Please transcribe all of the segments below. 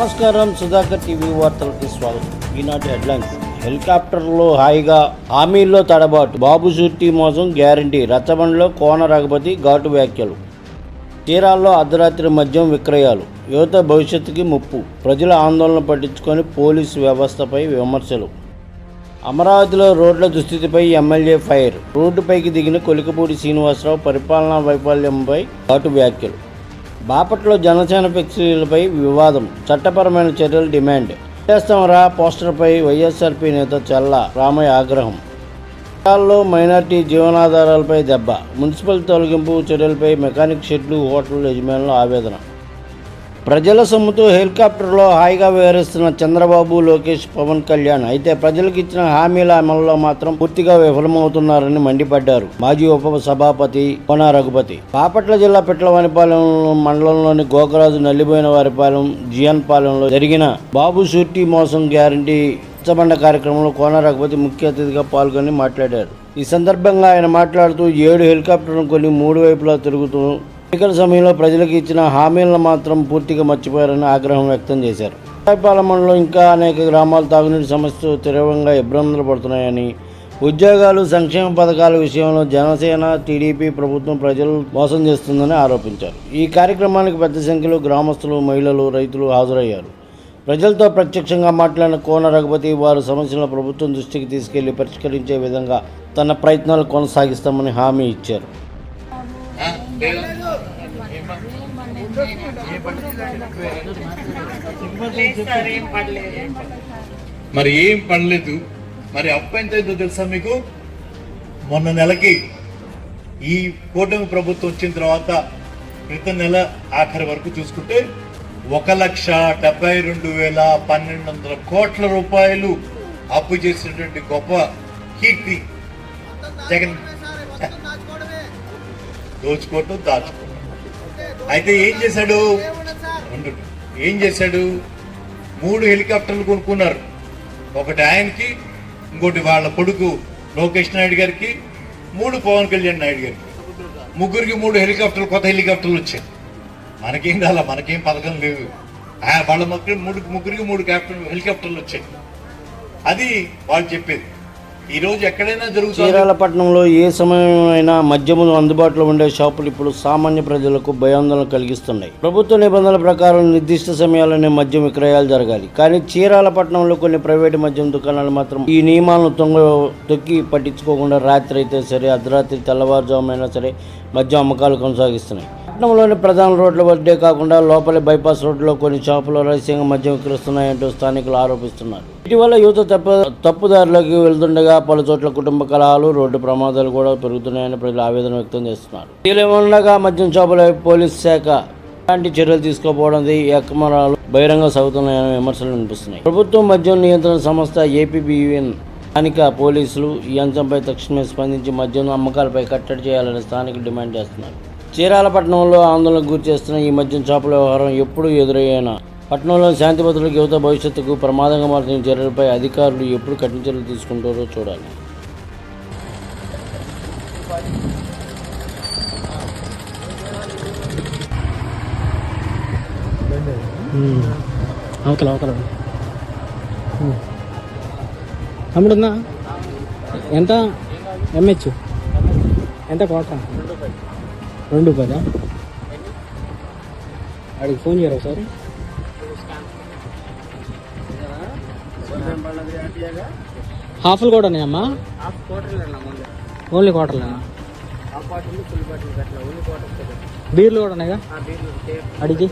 నమస్కారం సుధాకర్ టీవీ వార్తలకి స్వాగతం. ఈనాటి హెడ్లైన్స్. హెలికాప్టర్లో హాయిగా హామీల్లో తడబాటు. బాబు సూర్తి మోసం గ్యారంటీ. రచ్చబండలో కోన రఘుపతి ఘాటు వ్యాఖ్యలు. తీరాల్లో అర్ధరాత్రి మద్యం విక్రయాలు. యువత భవిష్యత్తుకి ముప్పు. ప్రజల ఆందోళన పట్టించుకొని పోలీసు వ్యవస్థపై విమర్శలు. అమరావతిలో రోడ్ల దుస్థితిపై ఎమ్మెల్యే ఫైర్. రోడ్డుపైకి దిగిన కొలికపూడి శ్రీనివాసరావు పరిపాలనా వైఫల్యంపై ఘాటు వ్యాఖ్యలు. బాపట్లో జనసేన ఫ్లెక్సీలపై వివాదం. చట్టపరమైన చర్యలు డిమాండ్. చేస్తామరా పోస్టర్పై వైఎస్ఆర్పీ నేత చల్ల రామయ్య ఆగ్రహం. జిల్లాల్లో మైనార్టీ జీవనాధారాలపై దెబ్బ. మున్సిపల్ తొలగింపు చర్యలపై మెకానిక్ షెడ్లు హోటల్ యజమానుల ఆవేదన. ప్రజల సొమ్ముతో హెలికాప్టర్లో హాయిగా వివరిస్తున్న చంద్రబాబు లోకేష్ పవన్ కళ్యాణ్ అయితే ప్రజలకు ఇచ్చిన హామీల అమలులో మాత్రం పూర్తిగా విఫలమవుతున్నారని మండిపడ్డారు మాజీ ఉప సభాపతి కోన రఘుపతి. బాపట్ల జిల్లా పిట్లవానిపాలెం మండలంలోని గోకరాజు నల్లిపోయిన వారిపాలెం జియన్ పాలెంలో జరిగిన బాబు షూరిటీ మోసం గ్యారంటీ ఉచ్చబండ కార్యక్రమంలో కోన రఘుపతి ముఖ్య అతిథిగా పాల్గొని మాట్లాడారు. ఈ సందర్భంగా ఆయన మాట్లాడుతూ ఏడు హెలికాప్టర్లను కొన్ని మూడు వైపులా తిరుగుతూ ఎన్నికల సమయంలో ప్రజలకు ఇచ్చిన హామీలను మాత్రం పూర్తిగా మర్చిపోయారని ఆగ్రహం వ్యక్తం చేశారు. రాయపాలెం మండలం ఇంకా అనేక గ్రామాలు తాగునీటి సమస్యతో తీవ్రంగా ఇబ్బందులు పడుతున్నాయని ఉద్యోగాలు సంక్షేమ పథకాల విషయంలో జనసేన టీడీపీ ప్రభుత్వం ప్రజలు మోసం చేస్తుందని ఆరోపించారు. ఈ కార్యక్రమానికి పెద్ద సంఖ్యలో గ్రామస్తులు మహిళలు రైతులు హాజరయ్యారు. ప్రజలతో ప్రత్యక్షంగా మాట్లాడిన కోన రఘుపతి వారు సమస్యలను ప్రభుత్వం దృష్టికి తీసుకెళ్ళి పరిష్కరించే విధంగా తన ప్రయత్నాలు కొనసాగిస్తామని హామీ ఇచ్చారు. మరి ఏం పడలేదు? మరి అప్పు ఎంత అయిందో తెలుసా మీకు? మొన్న నెలకి ఈ కూటమి ప్రభుత్వం వచ్చిన తర్వాత క్రితం నెల ఆఖరి వరకు చూసుకుంటే ఒక లక్ష డెబ్బై రెండు వేల పన్నెండు వందల కోట్ల రూపాయలు అప్పు చేసినటువంటి గొప్ప కీర్తి జగన్ దోచుకోవటం దాచుకోవటం. అయితే ఏం చేశాడు? ఏం చేశాడు? మూడు హెలికాప్టర్లు కొనుక్కున్నారు. ఒకటి ఆయనకి ఇంకోటి వాళ్ళ కొడుకు లోకేష్ నాయుడు గారికి మూడు పవన్ కళ్యాణ్ నాయుడు గారికి. ముగ్గురికి మూడు హెలికాప్టర్లు కొత్త హెలికాప్టర్లు వచ్చాయి. మనకేం కాల మనకేం పథకం లేవు. వాళ్ళ మొక్కలు మూడు ముగ్గురికి మూడు క్యాప్టర్లు హెలికాప్టర్లు వచ్చాయి. అది వాళ్ళు చెప్పేది. ఈరోజు ఎక్కడైనా జరుగుతుంది. చీరాలపట్నంలో ఏ సమయమైనా మద్యములు అందుబాటులో ఉండే షాపులు ఇప్పుడు సామాన్య ప్రజలకు భయాందోళన కలిగిస్తున్నాయి. ప్రభుత్వ నిబంధనల ప్రకారం నిర్దిష్ట సమయాల్లోనే మద్యం విక్రయాలు జరగాలి. కానీ చీరాలపట్నంలో కొన్ని ప్రైవేటు మద్యం దుకాణాలు మాత్రం ఈ నియమాలను తొంగ తొక్కి పట్టించుకోకుండా రాత్రి అయితే సరే అర్ధరాత్రి తెల్లవారుజామైనా సరే మద్యం అమ్మకాలు కొనసాగిస్తున్నాయి. పట్టణంలోని ప్రధాన రోడ్ల వద్దే కాకుండా లోపలి బైపాస్ రోడ్లో కొన్ని షాపులు రహస్యంగా మద్యం విక్రయిస్తున్నాయంటూ స్థానికులు ఆరోపిస్తున్నారు. ఇటీవల యువత తప్పు తప్పుదారిలోకి వెళ్తుండగా పలు చోట్ల కుటుంబ కలహాలు రోడ్డు ప్రమాదాలు కూడా పెరుగుతున్నాయని ప్రజలు ఆవేదన వ్యక్తం చేస్తున్నారు. ఉండగా మద్యం షాపుల పోలీస్ శాఖ ఎలాంటి చర్యలు తీసుకోకపోవడం ఎక్కమరాలు బహిరంగ సాగుతున్నాయని విమర్శలు వినిపిస్తున్నాయి. ప్రభుత్వం మద్యం నియంత్రణ సంస్థ ఏపీబీఎన్ స్థానిక పోలీసులు ఈ అంశంపై తక్షణమే స్పందించి మద్యం అమ్మకాలపై కట్టడి చేయాలని స్థానికులు డిమాండ్ చేస్తున్నారు. చీరాలపట్నంలో ఆందోళనకు గురి చేస్తున్న ఈ మద్యం షాపుల వ్యవహారం ఎప్పుడు ఎదురయ్యేనా? పట్టణంలో శాంతి యువత భవిష్యత్తుకు ప్రమాదంగా మారుతున్న చర్యలపై అధికారులు ఎప్పుడు కఠిన చర్యలు తీసుకుంటారో చూడాలి. అవతల అవతల. తమ్ముడుందా ఎంత? ఎంహెచ్ ఎంత కోట రెండు పదా? వాడికి ఫోన్ చేయరు ఒకసారి? హాఫ్లు కూడా ఉన్నాయమ్మా ఓన్లీ క్వార్టర్లేనా బీర్లు కూడా ఉన్నాయిగా? అడిగి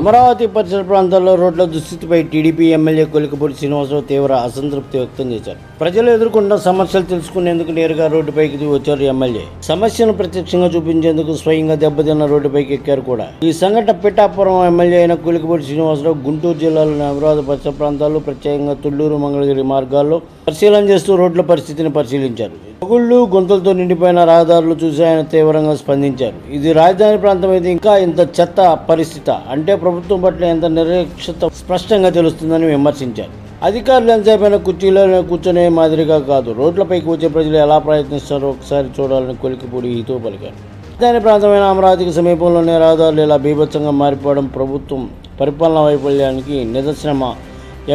అమరావతి పరిసర ప్రాంతాల్లో రోడ్ల దుస్థితిపై టీడీపీ ఎమ్మెల్యే కొలికపూడి శ్రీనివాసరావు తీవ్ర అసంతృప్తి వ్యక్తం చేశారు. ప్రజలు ఎదుర్కొన్న సమస్యలు తెలుసుకునేందుకు నేరుగా రోడ్డుపైకి దిగి వచ్చారు ఎమ్మెల్యే. సమస్యను ప్రత్యక్షంగా చూపించేందుకు స్వయంగా దెబ్బతిన్న రోడ్డుపైకి ఎక్కారు కూడా. ఈ సంఘటన పిఠాపురం ఎమ్మెల్యే అయిన కొలికపూడి శ్రీనివాసరావు గుంటూరు జిల్లాలోని అమరావతి పరిసర ప్రాంతాల్లో ప్రత్యేకంగా తుళ్ళూరు మంగళగిరి మార్గాల్లో పరిశీలన చేస్తూ రోడ్ల పరిస్థితిని పరిశీలించారు. పగుళ్ళు గుంతలతో నిండిపోయిన రహదారులు చూసి ఆయన తీవ్రంగా స్పందించారు. ఇది రాజధాని ప్రాంతం అయితే ఇంకా ఇంత చెత్త పరిస్థితి. అంటే ప్రభుత్వం పట్ల ఎంత నిర్లక్ష్యత స్పష్టంగా తెలుస్తుందని విమర్శించారు. అధికారులు ఎంతసేపైన కుర్చీలో కూర్చునే మాదిరిగా కాదు. రోడ్లపైకి వచ్చే ప్రజలు ఎలా ప్రయత్నిస్తారో ఒకసారి చూడాలని కొలికిపూడి హితో పలికారు. రాజధాని ప్రాంతమైన అమరావతికి సమీపంలోనే రహదారులు ఇలా బీభత్సంగా మారిపోవడం ప్రభుత్వం పరిపాలనా వైఫల్యానికి నిదర్శనమా?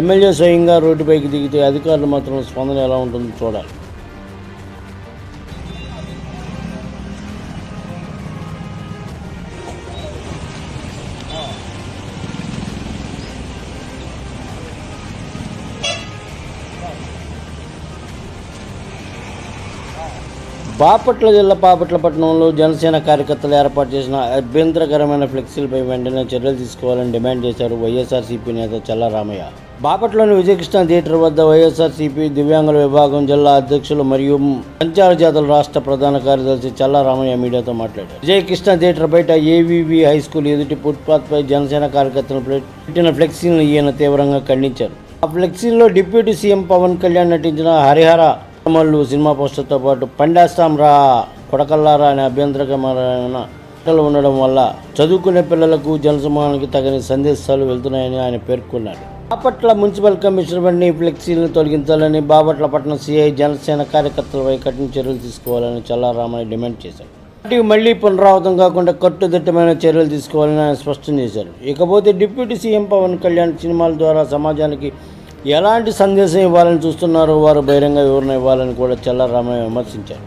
ఎమ్మెల్యే స్వయంగా రోడ్డుపైకి దిగితే అధికారులు మాత్రం స్పందన ఎలా ఉంటుందో చూడాలి. బాపట్ల జిల్లా బాపట్ల పట్టణంలో జనసేన కార్యకర్తలు ఏర్పాటు చేసిన అభ్యంతరకరమైన ఫ్లెక్సీలపై వెంటనే చర్యలు తీసుకోవాలని డిమాండ్ చేశారు వైఎస్ఆర్సీపీ నేత చల్లారామయ్య బాపట్లోని విజయకృష్ణ థియేటర్ వద్ద వైఎస్ఆర్సీపీ దివ్యాంగుల విభాగం జిల్లా అధ్యక్షులు మరియు సంచార జాతర రాష్ట్ర ప్రధాన కార్యదర్శి చల్లారామయ్య మీడియాతో మాట్లాడారు. విజయకృష్ణ థియేటర్ బయట ఏవీవీ హై స్కూల్ ఎదుటి ఫుట్పాత్పై జనసేన కార్యకర్తలు పెట్టిన ఫ్లెక్సీలను ఈయన తీవ్రంగా ఖండించారు. ఆ ఫ్లెక్సీల్లో డిప్యూటీ సీఎం పవన్ కళ్యాణ్ నటించిన హరిహర మల్లు సినిమా పోస్టర్తో పాటు పండేస్తాం రా కొడకల్లారా అనే అభ్యంతరకరమైన ఉండడం వల్ల చదువుకునే పిల్లలకు జనసమూహానికి తగిన సందేశాలు వెళ్తున్నాయని ఆయన పేర్కొన్నారు బాపట్ల మున్సిపల్ కమిషనర్ బండి ఫ్లెక్సీలను తొలగించాలని బాపట్ల పట్టణ సీఐ జనసేన కార్యకర్తలపై కఠిన చర్యలు తీసుకోవాలని చల్లారామని డిమాండ్ చేశారు. పార్టీ మళ్ళీ పునరావృతం కాకుండా కట్టుదిట్టమైన చర్యలు తీసుకోవాలని ఆయన స్పష్టం చేశారు. ఇకపోతే డిప్యూటీ సీఎం పవన్ కళ్యాణ్ సినిమాల ద్వారా సమాజానికి ఎలాంటి సందేశం ఇవ్వాలని చూస్తున్నారో వారు బహిరంగ వివరణ ఇవ్వాలని కూడా చల్లారామయ్య విమర్శించారు.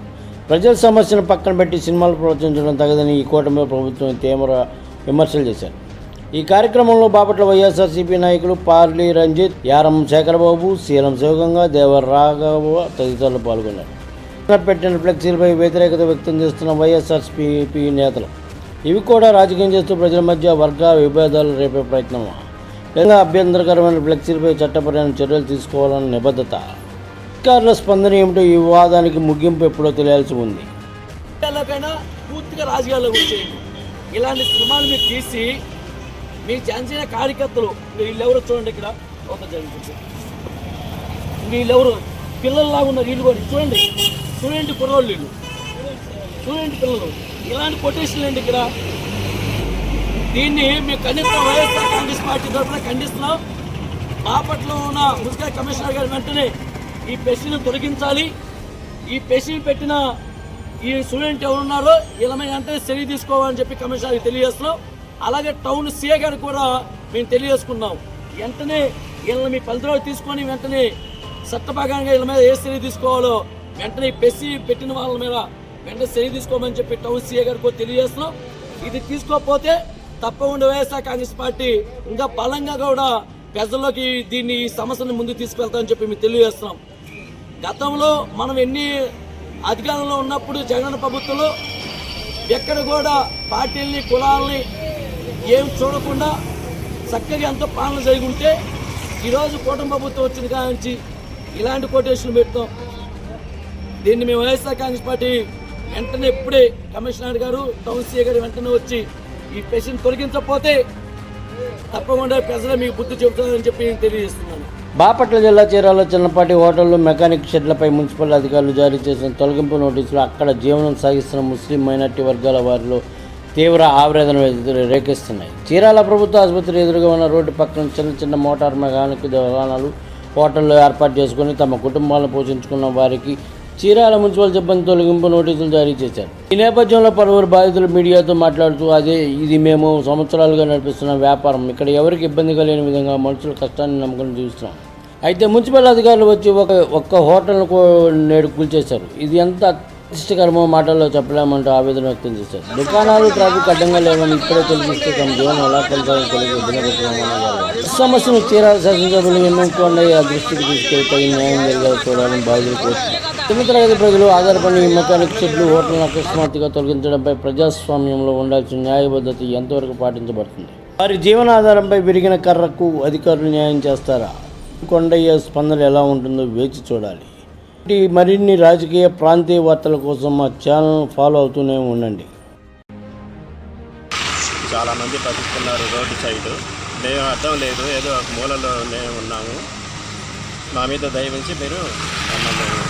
ప్రజల సమస్యను పక్కన పెట్టి సినిమాలు ప్రోత్సహించడం తగదని ఈ కూటమి ప్రభుత్వం తీవ్ర విమర్శలు చేశారు. ఈ కార్యక్రమంలో బాపట్ల వైఎస్ఆర్సీపీ నాయకులు పార్లీ రంజిత్ యారం శేఖరబాబు శీలం శివగంగా దేవర రాఘవ తదితరులు పాల్గొన్నారు. పెట్టిన ఫ్లెక్సీలపై వ్యతిరేకత వ్యక్తం చేస్తున్న వైఎస్ఆర్సీపీ నేతలు. ఇవి కూడా రాజకీయం చేస్తూ ప్రజల మధ్య వర్గ విభేదాలు రేపే ప్రయత్నం లేదా అభ్యంతరకరమైన ఫ్లెక్సీలపై చట్టపరమైన చర్యలు తీసుకోవాలన్న నిబద్ధత. అధికారుల స్పందన ఏమిటో ఈ వివాదానికి ముగింపు ఎప్పుడో తెలియాల్సి ఉంది. పూర్తిగా రాజకీయాల్లోకి వచ్చేయండి. ఇలాంటి సినిమాలు మీరు తీసి మీ జనసేన కార్యకర్తలు మీరు వీళ్ళెవరో చూడండి ఇక్కడ. ఒక జరిగింది. వీళ్ళెవరు? పిల్లల్లాగా ఉన్నారు వీళ్ళు కూడా చూడండి. చూడండి కుర్రోళ్ళు వీళ్ళు. చూడండి పిల్లలు. ఇలాంటి కొటేషన్లు అండి ఇక్కడ? దీన్ని మేము ఖండిస్తున్నాం. వైఎస్ఆర్ కాంగ్రెస్ పార్టీ తరఫున ఖండిస్తున్నాం. బాపట్లో ఉన్న మున్సిపల్ కమిషనర్ గారు వెంటనే ఈ పెసిని తొలగించాలి. ఈ పెసిని పెట్టిన ఈ స్టూడెంట్ ఎవరున్నారో వీళ్ళ మీద వెంటనే చర్య తీసుకోవాలని చెప్పి కమిషనర్కి తెలియజేస్తున్నాం. అలాగే టౌన్ సీఏ గారికి కూడా మేము తెలియజేసుకున్నాం. వెంటనే వీళ్ళని మీ పరిధిలో తీసుకొని వెంటనే చట్టభాగంగా వీళ్ళ మీద ఏ చర్య తీసుకోవాలో వెంటనే పెసి పెట్టిన వాళ్ళ మీద వెంటనే చర్య తీసుకోమని చెప్పి టౌన్ సీఏ గారికి తెలియజేస్తున్నాం. ఇది తీసుకోకపోతే తప్పకుండా వైఎస్ఆర్ కాంగ్రెస్ పార్టీ ఇంకా బలంగా కూడా ప్రజల్లోకి దీన్ని ఈ సమస్యను ముందుకు తీసుకెళ్తామని చెప్పి మేము తెలియజేస్తున్నాం. గతంలో మనం ఎన్ని అధికారంలో ఉన్నప్పుడు జగన్ ప్రభుత్వంలో ఎక్కడ కూడా పార్టీల్ని కులాలని ఏం చూడకుండా చక్కగా ఎంతో పాలన జరిగి ఉంటే ఈరోజు కూటమి ప్రభుత్వం వచ్చిన కానించి ఇలాంటి కోటేషన్లు పెడతాం. దీన్ని మేము వైఎస్ఆర్ కాంగ్రెస్ పార్టీ వెంటనే ఇప్పుడే కమిషనర్ గారు టౌన్ సీఏ గారు వెంటనే వచ్చి ఈ పేషెంట్ తొలగించకపోతే తప్పకుండా ప్రజలు మీకు బుద్ధి చెబుతారని చెప్పి నేను తెలియజేస్తున్నాను. బాపట్ల జిల్లా చీరాల చిన్నపాటి హోటళ్ళు మెకానిక్ షెడ్లపై మున్సిపల్ అధికారులు జారీ చేసిన తొలగింపు నోటీసులు అక్కడ జీవనం సాగిస్తున్న ముస్లిం మైనార్టీ వర్గాల వారిలో తీవ్ర ఆవేదన రేకెస్తున్నాయి చీరాల ప్రభుత్వ ఆసుపత్రి ఎదురుగా ఉన్న రోడ్డు పక్కన చిన్న చిన్న మోటార్ మెకానిక్ దుకాణాలు హోటళ్ళు ఏర్పాటు చేసుకుని తమ కుటుంబాలను పోషించుకున్న వారికి చీరాల మున్సిపల్ సిబ్బంది తొలగింపు నోటీసులు జారీ చేశారు. ఈ నేపథ్యంలో పలువురు బాధితులు మీడియాతో మాట్లాడుతూ అదే ఇది మేము సంవత్సరాలుగా నడిపిస్తున్న వ్యాపారం. ఇక్కడ ఎవరికి ఇబ్బంది కలిగిన విధంగా మనుషుల కష్టాన్ని నమ్ముకుని చూస్తున్నాం అయితే మున్సిపల్ అధికారులు వచ్చి ఒక ఒక్క హోటల్ను నేడు కూల్చేశారు. ఇది ఎంత ఇష్టకరమో మాటల్లో చెప్పలేమంటూ ఆవేదన వ్యక్తం చేశారు. దుకాణాలు ట్రాఫిక్ అడ్డంగా లేవని ఇప్పుడే తెలిపిస్తే తమ జీవనం ఎలా కొనసాగో తెలియదు. సమస్యను తీరాల శాసనసభ్యులు ఎన్నుకోండి ఆ దృష్టికి తీసుకెళ్తే న్యాయం జరిగేలా చూడాలని బాధ్యత కోరుతున్నారు. చిన్న తరగతి ప్రజలు ఆధారపడి మెకానిక్ షెడ్లు హోటల్ అకస్మాత్తుగా తొలగించడంపై ప్రజాస్వామ్యంలో ఉండాల్సిన న్యాయబద్ధత ఎంతవరకు పాటించబడుతుంది? వారి జీవనాధారంపై విరిగిన కర్రకు అధికారులు న్యాయం చేస్తారా? కొండయ్య స్పందన ఎలా ఉంటుందో వేచి చూడాలి. మరిన్ని రాజకీయ ప్రాంతీయ వార్తల కోసం మా ఛానల్ ఫాలో అవుతూనే ఉండండి. చాలామంది బతుకుతున్నారు రోడ్డు సైడ్. మేము అర్థం లేదు ఏదో ఒక మూలలోనే ఉన్నాము. మా మీద దయవించి మీరు మమ్మల్ని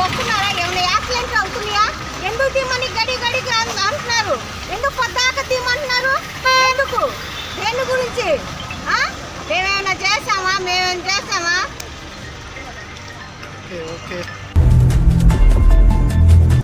వస్తున్నారా ఏమైనా యాక్సిడెంట్లు అవుతున్నాయా? ఎందుకు తీమని గడి గడి అంటున్నారు? ఎందుకు పొద్దాక తీమంటున్నారు ఎందుకు? దేని గురించి? మేమేమైనా చేసామా మేమేమైనా చేసామా ఓకే.